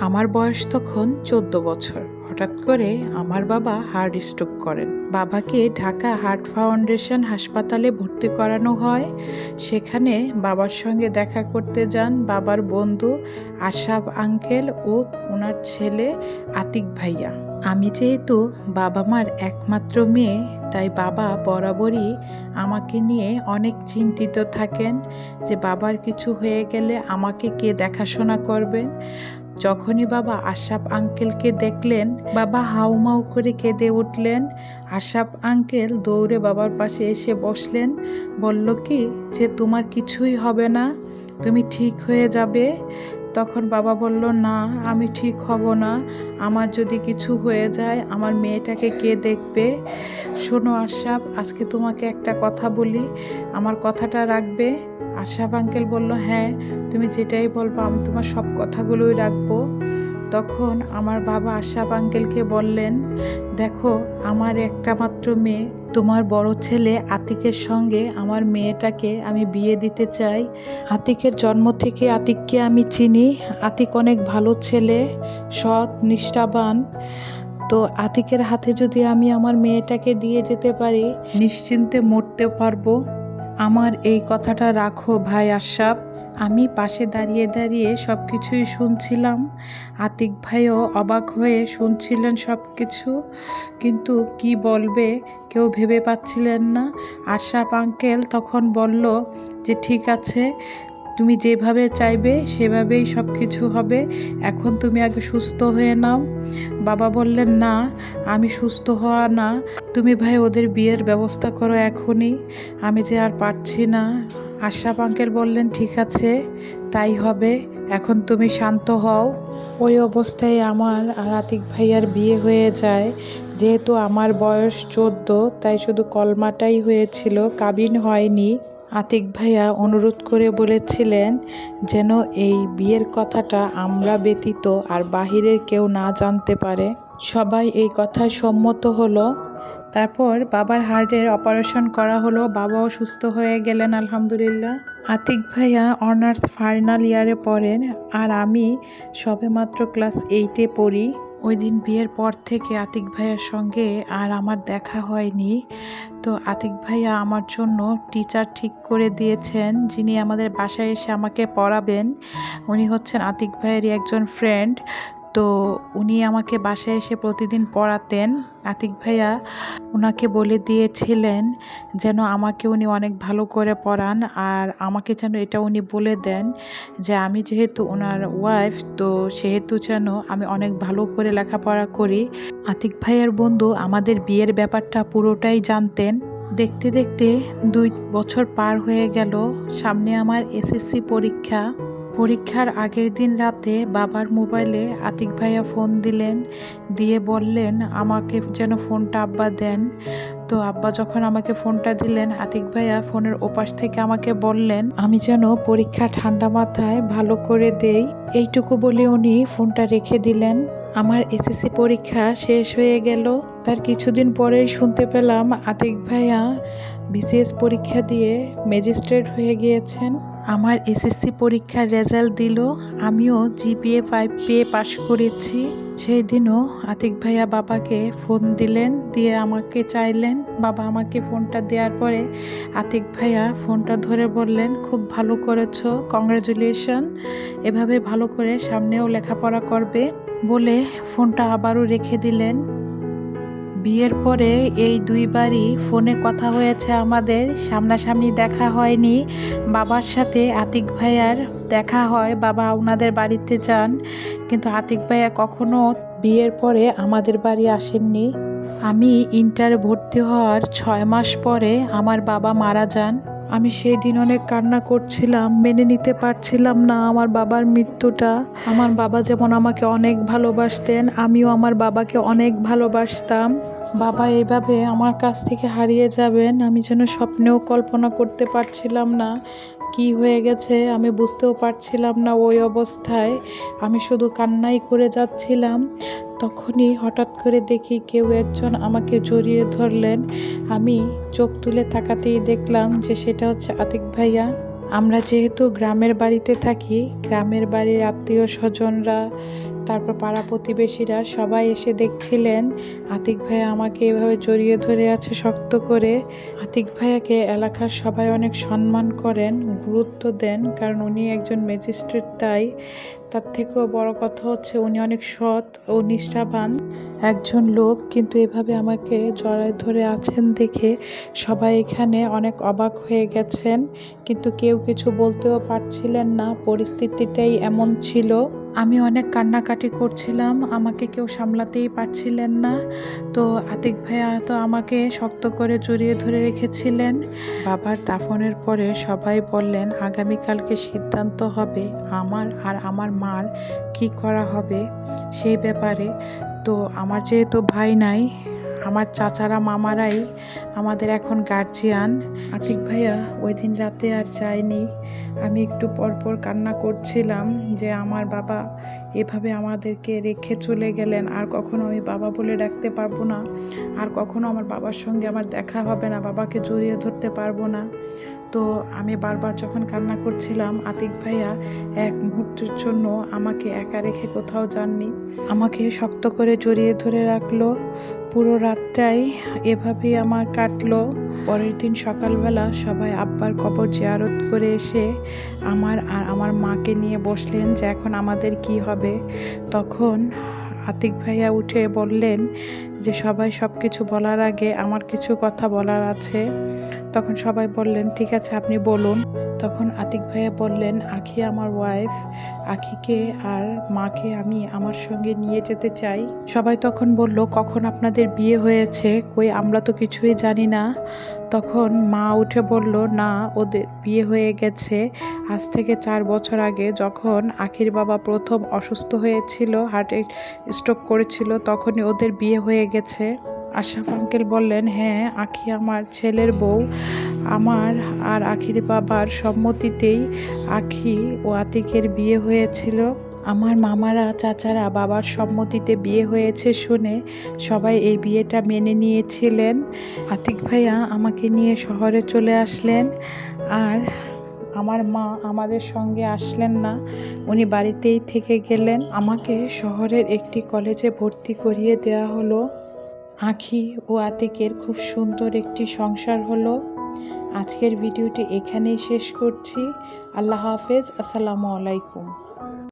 আমার বয়স তখন চোদ্দ বছর। হঠাৎ করে আমার বাবা হার্ট স্ট্রোক করেন। বাবাকে ঢাকা হার্ট ফাউন্ডেশন হাসপাতালে ভর্তি করানো হয়। সেখানে বাবার সঙ্গে দেখা করতে যান বাবার বন্ধু আশাব আঙ্কেল ও ওনার ছেলে আতিক ভাইয়া। আমি যেহেতু বাবা মার একমাত্র মেয়ে, তাই বাবা বরাবরই আমাকে নিয়ে অনেক চিন্তিত থাকেন যে বাবার কিছু হয়ে গেলে আমাকে কে দেখাশোনা করবেন? যখনই বাবা আশাপ আঙ্কেলকে দেখলেন, বাবা হাউমাউ করে কেঁদে উঠলেন। আশাপ আঙ্কেল দৌড়ে বাবার পাশে এসে বসলেন, বলল, কি যে তোমার কিছুই হবে না? তুমি ঠিক হয়ে যাবে? তখন বাবা বলল, না, আমি ঠিক হব না। আমার যদি কিছু হয়ে যায়, আমার মেয়েটাকে কে দেখবে? শোনো আশাপ আজকে তোমাকে একটা কথা বলি। আমার কথাটা রাখবে? আশাপ আঙ্কেল বলল হ্যাঁ তুমি যেটাই বলব, আমি তোমার সব কথাগুলোই রাখব। তখন আমার বাবা আশাব আঙ্কেলকে বললেন, দেখো, আমার একটা মাত্র মেয়ে। তোমার বড় ছেলে আতিকের সঙ্গে আমার মেয়েটাকে আমি বিয়ে দিতে চাই। আতিকের জন্ম থেকে আতিককে আমি চিনি। আতিক অনেক ভালো ছেলে, সৎ, নিষ্ঠাবান। তো আতিকের হাতে যদি আমি আমার মেয়েটাকে দিয়ে যেতে পারি, নিশ্চিন্তে মরতে পারব। আমার এই কথাটা রাখো ভাই আশাপ আমি পাশে দাঁড়িয়ে দাঁড়িয়ে সব কিছুই শুনছিলাম। আতিক ভাইও অবাক হয়ে শুনছিলেন সব কিছু কিন্তু কি বলবে, কেউ ভেবে পাচ্ছিলেন না। আশাপ আঙ্কেল তখন বলল যে, ঠিক আছে তুমি যেভাবে চাইবে, সেভাবেই সব কিছু হবে। এখন তুমি আগে সুস্থ হয়ে নাও। বাবা বললেন, না, আমি সুস্থ হওয়া না। তুমি ভাই, ওদের বিয়ের ব্যবস্থা করো এখনই। আমি যে আর পারছি না। আশাপ আঙ্কেল বললেন, ঠিক আছে, তাই হবে। এখন তুমি শান্ত হও। ওই অবস্থায় আমার আর আতিক ভাইয়ার বিয়ে হয়ে যায়। যেহেতু আমার বয়স চোদ্দ, তাই শুধু কলমাটাই হয়েছিল। কাবিন হয়নি। আতিক ভাইয়া অনুরোধ করে বলেছিলেন যেন এই বিয়ের কথাটা আমরা ব্যতীত আর বাহিরের কেউ না জানতে পারে। সবাই এই কথায় সম্মত হলো। তারপর বাবার হার্টের অপারেশন করা হলো। বাবাও সুস্থ হয়ে গেলেন, আলহামদুলিল্লাহ। আতিক ভাইয়া অনার্স ফাইনাল ইয়ারে পড়েন আর আমি সবেমাত্র ক্লাস এইটে পড়ি। ওই দিন বিয়ের পর থেকে আতিক ভাইয়ের সঙ্গে আর আমার দেখা হয়নি। তো আতিক ভাইয়া আমার জন্য টিচার ঠিক করে দিয়েছেন, যিনি আমাদের বাসায় এসে আমাকে পড়াবেন। উনি হচ্ছেন আতিক ভাইয়েরই একজন ফ্রেন্ড তো উনি আমাকে বাসায় এসে প্রতিদিন পড়াতেন। আতিক ভাইয়া ওনাকে বলে দিয়েছিলেন যেন আমাকে উনি অনেক ভালো করে পড়ান আর আমাকে যেন এটা উনি বলে দেন যে আমি যেহেতু ওনার ওয়াইফ তো সেহেতু যেন আমি অনেক ভালো করে লেখাপড়া করি। আতিক ভাইয়ার বন্ধু আমাদের বিয়ের ব্যাপারটা পুরোটাই জানতেন। দেখতে দেখতে দুই বছর পার হয়ে গেল। সামনে আমার এসএসসি পরীক্ষা। পরীক্ষার আগের দিন রাতে বাবার মোবাইলে আতিক ভাইয়া ফোন দিলেন, দিয়ে বললেন, আমাকে যেন ফোনটা আব্বা দেন। তো আব্বা যখন আমাকে ফোনটা দিলেন, আতিক ভাইয়া ফোনের ওপাশ থেকে আমাকে বললেন, আমি যেন পরীক্ষা ঠান্ডা মাথায় ভালো করে দেই। এইটুকু বলে উনি ফোনটা রেখে দিলেন। আমার এসএসসি পরীক্ষা শেষ হয়ে গেল। তার কিছুদিন পরেই শুনতে পেলাম আতিক ভাইয়া বিসিএস পরীক্ষা দিয়ে ম্যাজিস্ট্রেট হয়ে গিয়েছেন। আমার এসএসসি পরীক্ষার রেজাল্ট দিল, আমিও জিপিএ ফাইভ পেয়ে পাশ করেছি। সেই দিনও আতিক ভাইয়া বাবাকে ফোন দিলেন, দিয়ে আমাকে চাইলেন। বাবা আমাকে ফোনটা দেওয়ার পরে আতিক ভাইয়া ফোনটা ধরে বললেন, খুব ভালো করেছ, কংগ্রাচুলেশন। এভাবে ভালো করে সামনেও লেখাপড়া করবে। বলে ফোনটা আবারও রেখে দিলেন। বিয়ের পরে এই দুইবারই ফোনে কথা হয়েছে আমাদের, সামনাসামনি দেখা হয়নি। বাবার সাথে আতিক ভাইয়ার দেখা হয়, বাবা ওনাদের বাড়িতে যান। কিন্তু আতিক ভাইয়া কখনো বিয়ের পরে আমাদের বাড়ি আসেননি। আমি ইন্টার ভর্তি হওয়ার ছয় মাস পরে আমার বাবা মারা যান। আমি সেই দিন অনেক কান্না করছিলাম, মেনে নিতে পারছিলাম না আমার বাবার মৃত্যুটা। আমার বাবা যেমন আমাকে অনেক ভালোবাসতেন, আমিও আমার বাবাকে অনেক ভালোবাসতাম। বাবা এইভাবে আমার কাছ থেকে হারিয়ে যাবেন, আমি যেন স্বপ্নেও কল্পনা করতে পারছিলাম না। কি হয়ে গেছে আমি বুঝতেও পারছিলাম না ওই অবস্থায়। আমি শুধু কান্নাই করে যাচ্ছিলাম। তখনই হঠাৎ করে দেখি কেউ একজন আমাকে জড়িয়ে ধরলেন। আমি চোখ তুলে তাকাতেই দেখলাম যে সেটা হচ্ছে আতিক ভাইয়া। আমরা যেহেতু গ্রামের বাড়িতে থাকি, গ্রামের বাড়ির আত্মীয় স্বজনরা তারপর পাড়া প্রতিবেশীরা সবাই এসে দেখছিলেন, আতিক ভাইয়া আমাকে এভাবে জড়িয়ে ধরে আছে শক্ত করে। আতিক ভাইয়াকে এলাকার সবাই অনেক সম্মান করেন, গুরুত্ব দেন, কারণ উনি একজন ম্যাজিস্ট্রেট, তাই তার থেকেও বড় কথা হচ্ছে উনি অনেক সৎ ও নিষ্ঠাবান একজন লোক, কিন্তু এভাবে আমাকে জড়ায় ধরে আছেন দেখে সবাই এখানে অনেক অবাক হয়ে গেছেন। কিন্তু কেউ কিছু বলতেও পারছিলেন না, পরিস্থিতিটাই এমন ছিল। আমি অনেক কান্নাকাটি করছিলাম, আমাকে কেউ সামলাতেই পারছিলেন না। তো আতিক ভাইয়া তো আমাকে শক্ত করে জড়িয়ে ধরে রেখেছিলেন। বাবার দাফনের পরে সবাই বললেন, আগামীকালকে সিদ্ধান্ত হবে, আমার আর আমার মার কি করা হবে সেই ব্যাপারে। তো আমার যেহেতু ভাই নাই, আমার চাচারা মামারাই আমাদের এখন গার্জিয়ান আতিক ভাইয়া ওই দিন রাতে আর যায়নি। আমি একটু পরপর কান্না করছিলাম যে আমার বাবা এভাবে আমাদেরকে রেখে চলে গেলেন। আর কখনো আমি বাবা বলে ডাকতে পারব না। আর কখনো আমার বাবার সঙ্গে আমার দেখা হবে না। বাবাকে জড়িয়ে ধরতে পারব না। তো আমি বারবার যখন কান্না করছিলাম, আতিক ভাইয়া এক মুহূর্তের জন্য আমাকে একা রেখে কোথাও যাননি। আমাকে শক্ত করে জড়িয়ে ধরে রাখল। পুরো রাতটাই এভাবেই আমার কাটলো। পরের দিন সকালবেলা সবাই আব্বার কবর জিয়ারত করে এসে আমার আর আমার মাকে নিয়ে বসলেন যে এখন আমাদের কি হবে। তখন আতিক ভাইয়া উঠে বললেন যে, সবাই সব কিছু বলার আগে আমার কিছু কথা বলার আছে। তখন সবাই বললেন, ঠিক আছে, আপনি বলুন। তখন আতিক ভাইয়া বললেন, আখি আমার ওয়াইফ আখিকে আর মাকে আমি আমার সঙ্গে নিয়ে যেতে চাই। সবাই তখন বলল, কখন আপনাদের বিয়ে হয়েছে? কই, আমরা তো কিছুই জানি না। তখন মা উঠে বলল, না, ওদের বিয়ে হয়ে গেছে। আজ থেকে চার বছর আগে যখন আখির বাবা প্রথম অসুস্থ হয়েছিল হার্টে স্ট্রোক করেছিল, তখনই ওদের বিয়ে হয়ে গেছে। আশরাফ আঙ্কেল বললেন হ্যাঁ আখি আমার ছেলের বউ। আমার আর আখির বাবার সম্মতিতেই আখি ও আতিকের বিয়ে হয়েছিল। আমার মামারা, চাচারা বাবার সম্মতিতে বিয়ে হয়েছে শুনে সবাই এই বিয়েটা মেনে নিয়েছিলেন। আতিক ভাইয়া আমাকে নিয়ে শহরে চলে আসলেন আর আমার মা আমাদের সঙ্গে আসলেন না। উনি বাড়িতেই থেকে গেলেন। আমাকে শহরের একটি কলেজে ভর্তি করিয়ে দেওয়া হলো। আখি ও আতিকের খুব সুন্দর একটি সংসার হলো। আজকের ভিডিওটি এখানেই শেষ করছি। আল্লাহ হাফেজ। আসসালামু আলাইকুম।